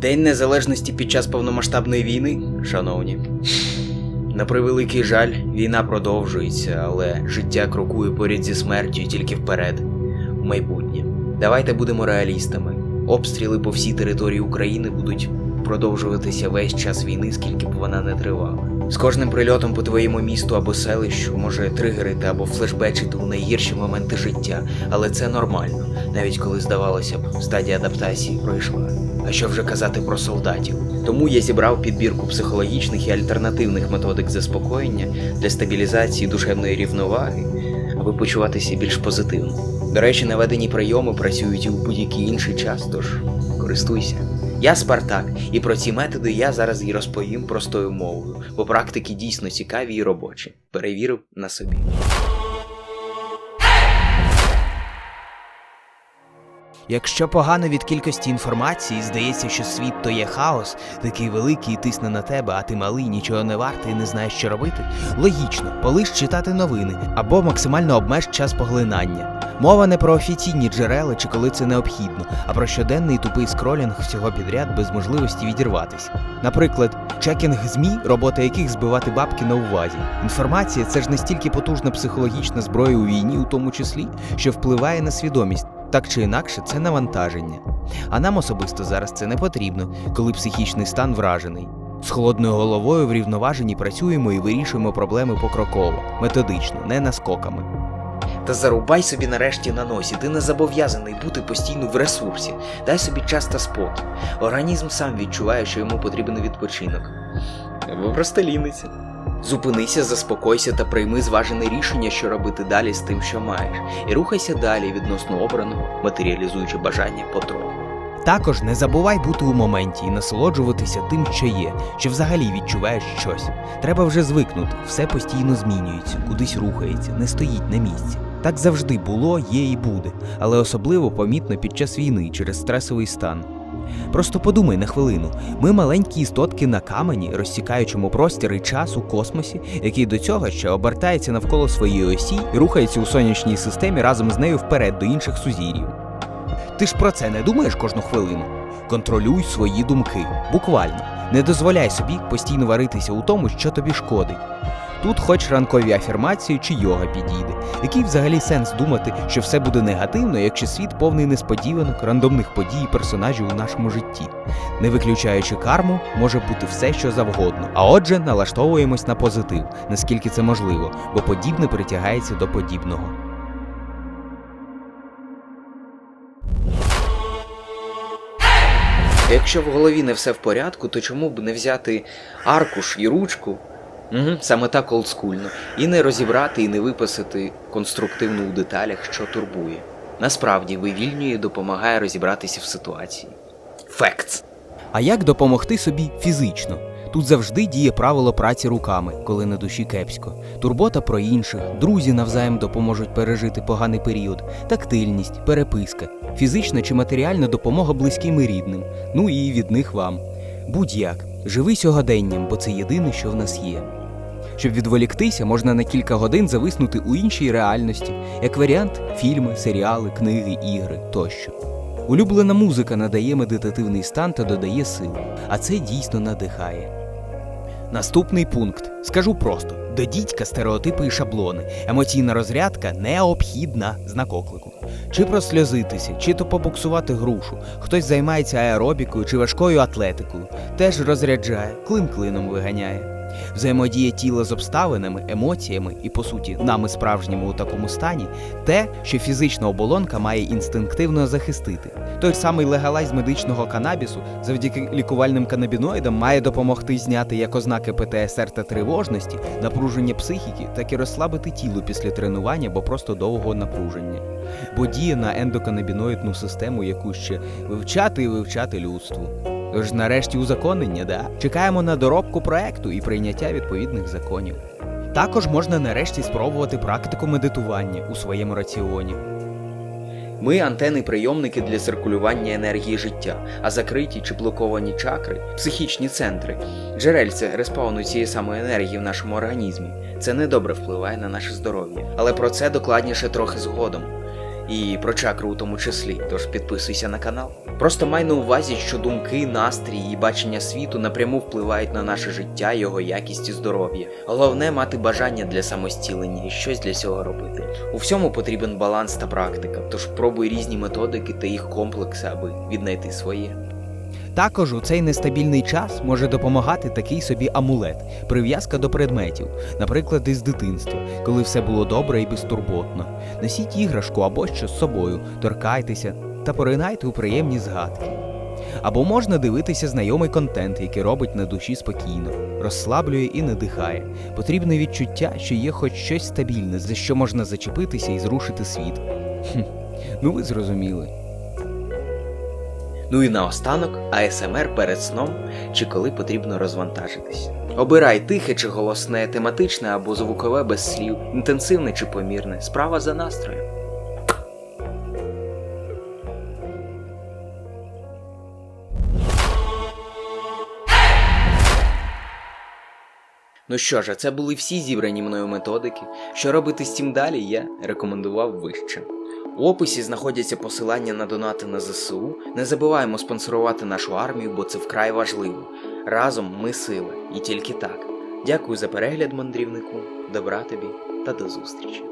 День незалежності під час повномасштабної війни, шановні. На превеликий жаль, війна продовжується, але життя крокує поряд зі смертю тільки вперед, в майбутнє. Давайте будемо реалістами. Обстріли по всій території України будуть продовжуватися весь час війни, скільки б вона не тривала. З кожним прильотом по твоєму місту або селищу може тригерити або флешбечити у найгірші моменти життя, але це нормально, навіть коли здавалося б, стадія адаптації пройшла. А що вже казати про солдатів? Тому я зібрав підбірку психологічних і альтернативних методик заспокоєння для стабілізації душевної рівноваги, аби почуватися більш позитивно. До речі, наведені прийоми працюють і у будь-який інший час, тож користуйся. Я Спартак, і про ці методи я зараз і розповім простою мовою, бо практики дійсно цікаві і робочі. Перевірив на собі. Якщо погано від кількості інформації, здається, що світ то є хаос, такий великий і тисне на тебе, а ти малий, нічого не вартий і не знаєш, що робити. Логічно, полиш читати новини або максимально обмеж час поглинання. Мова не про офіційні джерела чи коли це необхідно, а про щоденний тупий скролінг всього підряд без можливості відірватися. Наприклад, чекінг ЗМІ, робота яких збивати бабки на увазі. Інформація це ж настільки потужна психологічна зброя у війні, у тому числі, що впливає на свідомість. Так чи інакше, це навантаження. А нам особисто зараз це не потрібно, коли психічний стан вражений. З холодною головою врівноважені працюємо і вирішуємо проблеми покроково, методично, не наскоками. Та зарубай собі нарешті на носі, ти не зобов'язаний бути постійно в ресурсі. Дай собі час та спокій. Організм сам відчуває, що йому потрібен відпочинок. Або просто ліниться. Зупинися, заспокойся та прийми зважене рішення, що робити далі з тим, що маєш, і рухайся далі відносно обраного, матеріалізуючи бажання потроху. Також не забувай бути у моменті і насолоджуватися тим, що є, що взагалі відчуваєш щось. Треба вже звикнути, все постійно змінюється, кудись рухається, не стоїть на місці. Так завжди було, є і буде, але особливо помітно під час війни через стресовий стан. Просто подумай на хвилину: ми маленькі істотки на камені, розсікаючому простір і час у космосі, який до цього ще обертається навколо своєї осі і рухається у сонячній системі разом з нею вперед до інших сузір'їв. Ти ж про це не думаєш кожну хвилину? Контролюй свої думки, буквально. Не дозволяй собі постійно варитися у тому, що тобі шкодить. Тут хоч ранкові афірмації чи йога підійде. Який взагалі сенс думати, що все буде негативно, якщо світ повний несподіванок, рандомних подій і персонажів у нашому житті. Не виключаючи карму, може бути все, що завгодно. А отже, налаштовуємось на позитив, наскільки це можливо, бо подібне притягається до подібного. Якщо в голові не все в порядку, то чому б не взяти аркуш і ручку? Угу, саме так олдскульно. І не розібрати і не виписати конструктивно у деталях, що турбує. Насправді вивільнює допомагає розібратися в ситуації. Facts. А як допомогти собі фізично? Тут завжди діє правило праці руками, коли на душі кепсько. Турбота про інших, друзі навзаєм допоможуть пережити поганий період, тактильність, переписка, фізична чи матеріальна допомога близьким і рідним, ну і від них вам. Будь-як, живи сьогоденням, бо це єдине, що в нас є. Щоб відволіктися, можна на кілька годин зависнути у іншій реальності, як варіант фільми, серіали, книги, ігри тощо. Улюблена музика надає медитативний стан та додає сил, а це дійсно надихає. Наступний пункт. Скажу просто: до дідька стереотипи і шаблони. Емоційна розрядка необхідна знак оклику. Чи просльозитися, чи то побоксувати грушу. Хтось займається аеробікою чи важкою атлетикою. Теж розряджає, клин клином виганяє. Взаємодія тіла з обставинами, емоціями і, по суті, нами справжніми у такому стані те, що фізична оболонка має інстинктивно захистити. Той самий легалайз медичного канабісу завдяки лікувальним канабіноїдам має допомогти зняти як ознаки ПТСР та тривожності, напруження психіки, так і розслабити тіло після тренування або просто довгого напруження. Бо діє на ендоканабіноїдну систему, яку ще вивчати і вивчати людству. Тож нарешті узаконення, да? Чекаємо на доробку проекту і прийняття відповідних законів. Також можна нарешті спробувати практику медитування у своєму раціоні. Ми антени-прийомники для циркулювання енергії життя, а закриті чи блоковані чакри психічні центри, джерельце респауну цієї самої енергії в нашому організмі. Це недобре впливає на наше здоров'я. Але про це докладніше трохи згодом. І про чакру у тому числі, тож підписуйся на канал. Просто май на увазі, що думки, настрій і бачення світу напряму впливають на наше життя, його якість і здоров'я. Головне мати бажання для самостілення і щось для цього робити. У всьому потрібен баланс та практика, тож пробуй різні методики та їх комплекси, аби віднайти своє. Також у цей нестабільний час може допомагати такий собі амулет, прив'язка до предметів, наприклад, із дитинства, коли все було добре і безтурботно. Носіть іграшку або що з собою, торкайтеся та поринайте у приємні згадки. Або можна дивитися знайомий контент, який робить на душі спокійно, розслаблює і надихає. Потрібне відчуття, що є хоч щось стабільне, за що можна зачепитися і зрушити світ. Хм, ну ви зрозуміли. Ну і наостанок АСМР перед сном чи коли потрібно розвантажитись. Обирай тихе чи голосне, тематичне або звукове без слів, інтенсивне чи помірне. Справа за настроєм. Ну що ж, а це були всі зібрані мною методики. Що робити з цим далі, я рекомендував вище. У описі знаходяться посилання на донати на ЗСУ. Не забуваємо спонсорувати нашу армію, бо це вкрай важливо. Разом ми сила, і тільки так. Дякую за перегляд, мандрівнику. Добра тобі та до зустрічі.